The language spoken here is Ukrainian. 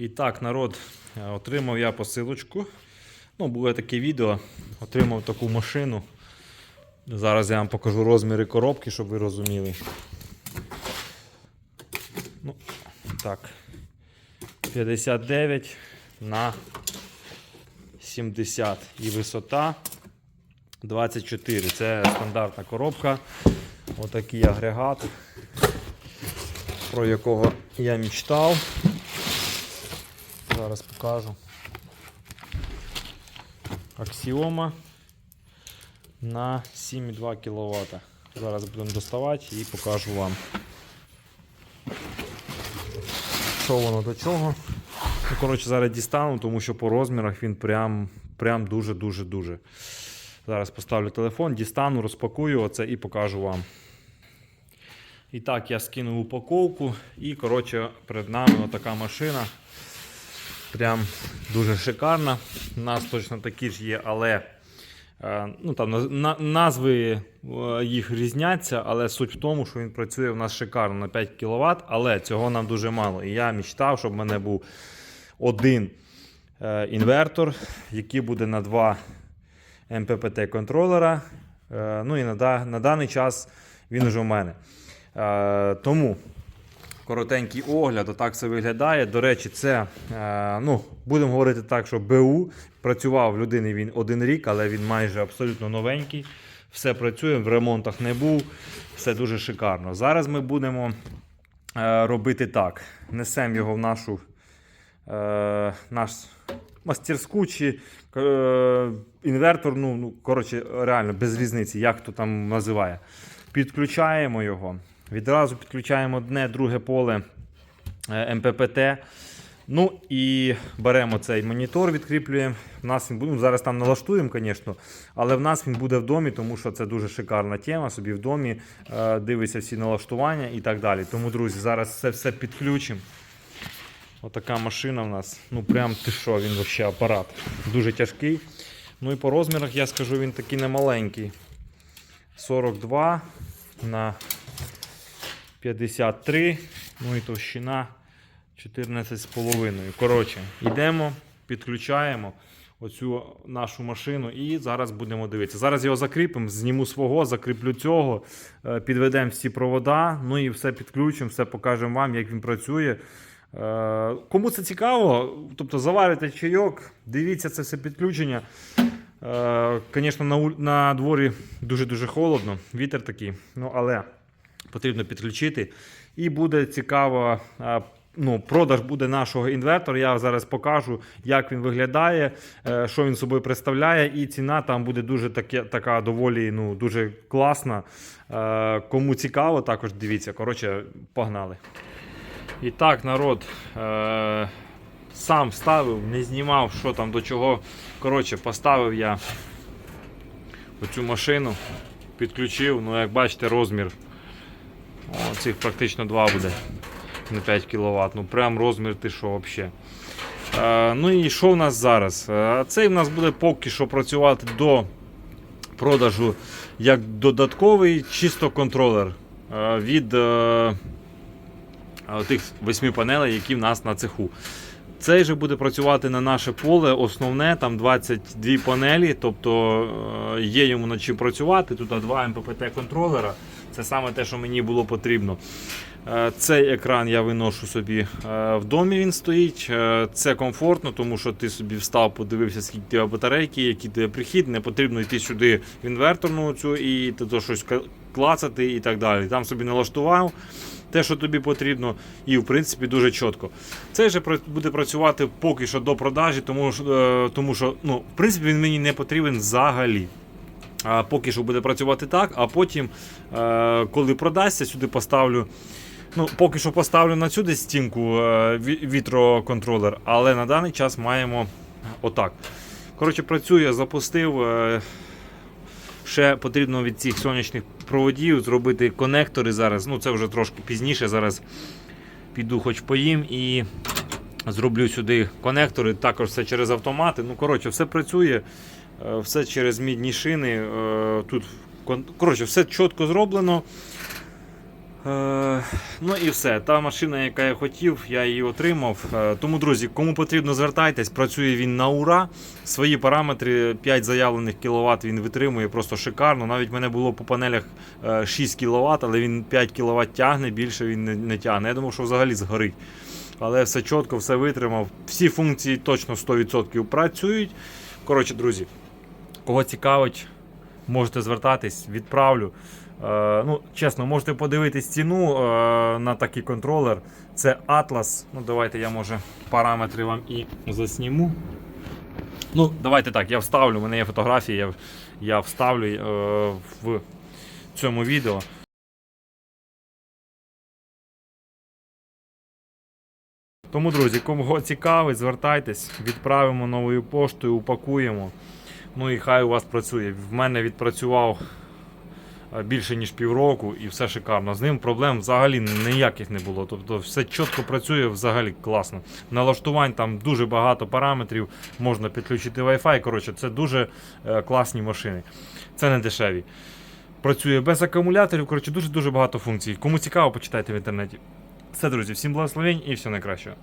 І так, народ, е, отримав я посилочку. Ну, було таке відео. Отримав таку машину. Зараз я вам покажу розміри коробки, щоб ви розуміли. Ну, так. 59 на 70 і висота 24. Це стандартна коробка. Отакий агрегат, про якого я мечтав. Зараз покажу. Аксіома на 7,2 кВт. Зараз будемо доставати і покажу вам. Що воно до чого? Ну, коротше, зараз дістану, тому що по розмірах він прям, прям дуже-дуже-дуже. Зараз поставлю телефон, дістану, розпакую оце і покажу вам. І так, я скинув упаковку і, коротше, перед нами отака машина. Прям дуже шикарна. У нас точно такі ж є, але е, ну, там, на- на- назви е, їх різняться, але суть в тому, що він працює в нас шикарно на 5 кВт, але цього нам дуже мало. І я мечтав, щоб в мене був один е, інвертор, який буде на два МППТ контролера. Е, ну і на, на даний час він вже у мене. Тому коротенький огляд, отак це виглядає. До речі, це, е, ну, будемо говорити так, що БУ працював в людини він один рік, але він майже абсолютно новенький. Все працює, в ремонтах не був, все дуже шикарно. Зараз ми будемо е, робити так: несемо його в нашу е, наш мастерську чи е, інвертор, ну, ну, коротше, реально без різниці, як хто там називає. Підключаємо його. Відразу підключаємо одне, друге поле е, МППТ. Ну і беремо цей монітор, відкріплюємо. В нас він ну, зараз там налаштуємо, звісно, але в нас він буде в домі, тому що це дуже шикарна тема. Собі в домі е, дивиться всі налаштування і так далі. Тому, друзі, зараз це все підключимо. Отака машина в нас. Ну прям ти що, він взагалі апарат. Дуже тяжкий. Ну і по розмірах я скажу, він такий немаленький. 42 на 53. Ну і товщина 14,5. Коротше, йдемо, підключаємо оцю нашу машину і зараз будемо дивитися. Зараз його закріпимо, зніму свого, закріплю цього, е, підведемо всі провода, ну і все підключимо, все покажемо вам, як він працює. Е, Кому це цікаво, тобто заварите чайок, дивіться це все підключення. Звісно, на, на дворі дуже-дуже холодно, вітер такий, ну але потрібно підключити. І буде цікаво. Ну, продаж буде нашого інвертора. Я зараз покажу, як він виглядає, е, що він собою представляє, і ціна там буде дуже таке, така доволі ну, дуже класна. Е, Кому цікаво, також дивіться. Коротше, погнали. І так, народ. Е- сам ставив, не знімав, що там до чого. Коротше, поставив я оцю машину, підключив, ну як бачите, розмір. О, цих практично два буде на 5 кВт. Ну прям розмір ти що взагалі. Е, ну і що в нас зараз? Е, цей в нас буде поки що працювати до продажу як додатковий чисто контролер е, від тих восьми панелей, які в нас на цеху. Цей же буде працювати на наше поле. Основне там 22 панелі, тобто є йому над чим працювати. Тут два МППТ контролера. Це саме те, що мені було потрібно. Е, Цей екран я виношу собі е, в домі. Він стоїть. Е, Це комфортно, тому що ти собі встав, подивився, скільки тебе батарейки, який тебе прихід. Не потрібно йти сюди в інверторну цю і то щось клацати і так далі. Там собі налаштував те, що тобі потрібно, і в принципі дуже чітко. Цей же буде працювати поки що до продажі, тому, що, тому що ну, в принципі він мені не потрібен взагалі. Поки що буде працювати так, а потім, е, коли продасться, сюди поставлю. Ну, поки що поставлю на цю десь стінку е, вітроконтролер, але на даний час маємо отак. Коротше, працює, запустив. е, Ще потрібно від цих сонячних проводів зробити конектори зараз. Ну, це вже трошки пізніше. Зараз піду хоч поїм і зроблю сюди конектори. Також все через автомати. Ну, коротше, все працює, все через мідні шини. е, Тут коротше, все чітко зроблено. Е, ну і все. Та машина, яка я хотів, я її отримав. Е, тому, друзі, кому потрібно, звертайтесь. Працює він на ура. Свої параметри 5 заявлених кВт він витримує просто шикарно. Навіть в мене було по панелях е, 6 кВт, але він 5 кВт тягне, більше він не тягне. Я думав, що взагалі згорить. Але все чітко, все витримав. Всі функції точно 100% працюють. Коротше, друзі, кого цікавить, можете звертатись, відправлю. Е, ну, чесно, можете подивитись ціну е, на такий контролер. Це Atlas. Ну, давайте я може параметри вам і засніму. Ну, давайте так, я вставлю, у мене є фотографії, я, я вставлю е, в цьому відео. Тому, друзі, кого цікавить, звертайтесь, відправимо новою поштою, упакуємо. Ну і хай у вас працює. В мене відпрацював е, більше ніж півроку і все шикарно. З ним проблем взагалі ніяких не було. Тобто все чітко працює взагалі класно. Налаштувань там дуже багато параметрів, можна підключити Wi-Fi. Коротше, це дуже е, класні машини. Це не дешеві. Працює без акумуляторів. Коротше, дуже дуже багато функцій. Кому цікаво, почитайте в інтернеті. Все, друзі, всім благословень і всього найкращого.